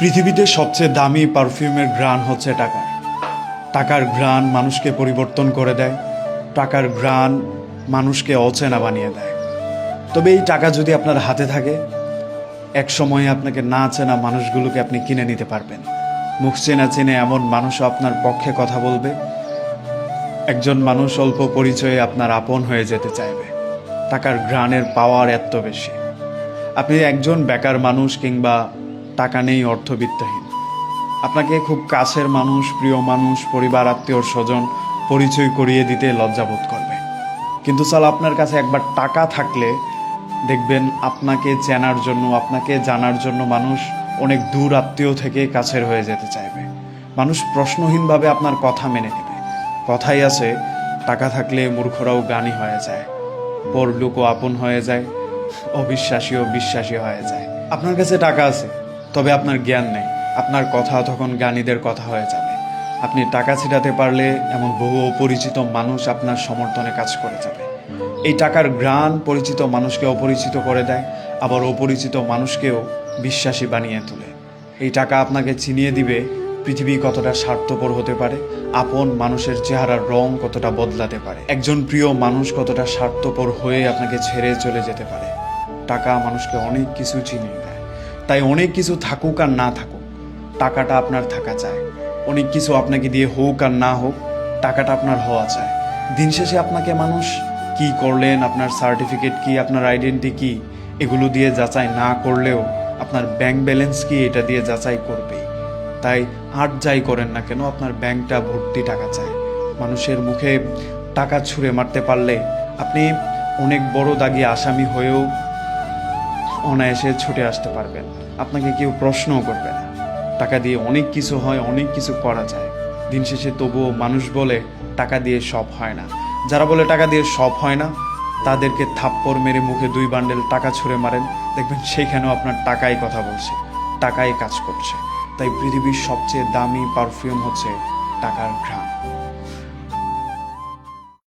পৃথিবীতে সবচেয়ে দামি পারফিউমের ঘ্রাণ হচ্ছে টাকার। টাকার ঘ্রাণ মানুষকে পরিবর্তন করে দেয়, টাকার ঘ্রাণ মানুষকে অচেনা বানিয়ে দেয়। তবে এই টাকা যদি আপনার হাতে থাকে, এক সময়ে আপনাকে না চেনা মানুষগুলোকে আপনি কিনে নিতে পারবেন। মুখ চেনা চেনে এমন মানুষও আপনার পক্ষে কথা বলবে। একজন মানুষ অল্প পরিচয়ে আপনার আপন হয়ে যেতে চাইবে। টাকার ঘ্রাণের পাওয়ার এত বেশি। আপনি একজন বেকার মানুষ কিংবা টাকা নেই, অর্থবিত্তহীন। আপনাকে খুব কাছের মানুষ, প্রিয় মানুষ, পরিবার, আত্মীয়, স্বজন পরিচয় করিয়ে দিতে লজ্জাবোধ করবে। কিন্তু সাল আপনার কাছে একবার টাকা থাকলে দেখবেন আপনাকে চেনার জন্য, আপনাকে জানার জন্য মানুষ অনেক দূর আত্মীয় থেকে কাছের হয়ে যেতে চাইবে। মানুষ প্রশ্নহীনভাবে আপনার কথা মেনে নেবে। কথাই আছে, টাকা থাকলে মূর্খরাও জ্ঞানী হয়ে যায় পর লোকও আপন হয়ে যায়, অবিশ্বাসীও বিশ্বাসী হয়ে যায়। আপনার কাছে টাকা আছে তবে আপনার জ্ঞান নেই। আপনার কথা তখন জ্ঞানীদের কথা হয়ে যাবে। আপনি টাকা ছিটাতে পারলে এমন বহু অপরিচিত মানুষ আপনার সমর্থনে কাজ করে যাবে। এই টাকার ঘ্রাণ পরিচিত মানুষকে অপরিচিত করে দেয়, আবার অপরিচিত মানুষকেও বিশ্বাসী বানিয়ে তোলে। এই টাকা আপনাকে চিনিয়ে দিবে, পৃথিবী কতটা স্বার্থপর হতে পারে, আপন মানুষের চেহারার রং কতটা বদলাতে পারে, একজন প্রিয় মানুষ কতটা স্বার্থপর হয়ে আপনাকে ছেড়ে চলে যেতে পারে। টাকা মানুষকে অনেক কিছু চিনিয়ে দেয়। তাই অনেক কিছু থাকুক আর না থাকুক, টাকাটা আপনার থাকা চায় অনেক কিছু আপনাকে দিয়ে হোক আর না হোক, টাকাটা আপনার হওয়া চায় দিন শেষে আপনাকে মানুষ কি করলেন, আপনার সার্টিফিকেট কি, আপনার আইডেন্টি কি, এগুলো দিয়ে যাচাই না করলেও আপনার ব্যাংক ব্যালেন্স কি, এটা দিয়ে যাচাই করবে তাই আর যাই করেন না কেন, আপনার ব্যাংকটা ভর্তি টাকা চায় মানুষের মুখে টাকা ছুঁড়ে মারতে পারলে আপনি অনেক বড় দাগি আসামি হয়েও অনায়াসে ছুটে আসতে পারবেন। আপনাকে কেউ প্রশ্নও করবে না। টাকা দিয়ে অনেক কিছু হয়, অনেক কিছু করা যায়। দিন শেষে তবুও মানুষ বলে, টাকা দিয়ে সব হয় না। যারা বলে, টাকা দিয়ে সব হয় না, তাদেরকে থাপ্পড় মেরে মুখে দুই বান্ডেল টাকা ছুঁড়ে মারেন। দেখবেন সেখানেও আপনার টাকাই কথা বলছে, টাকাই কাজ করছে। তাই পৃথিবীর সবচেয়ে দামি পারফিউম হচ্ছে টাকার ঘ্রাণ।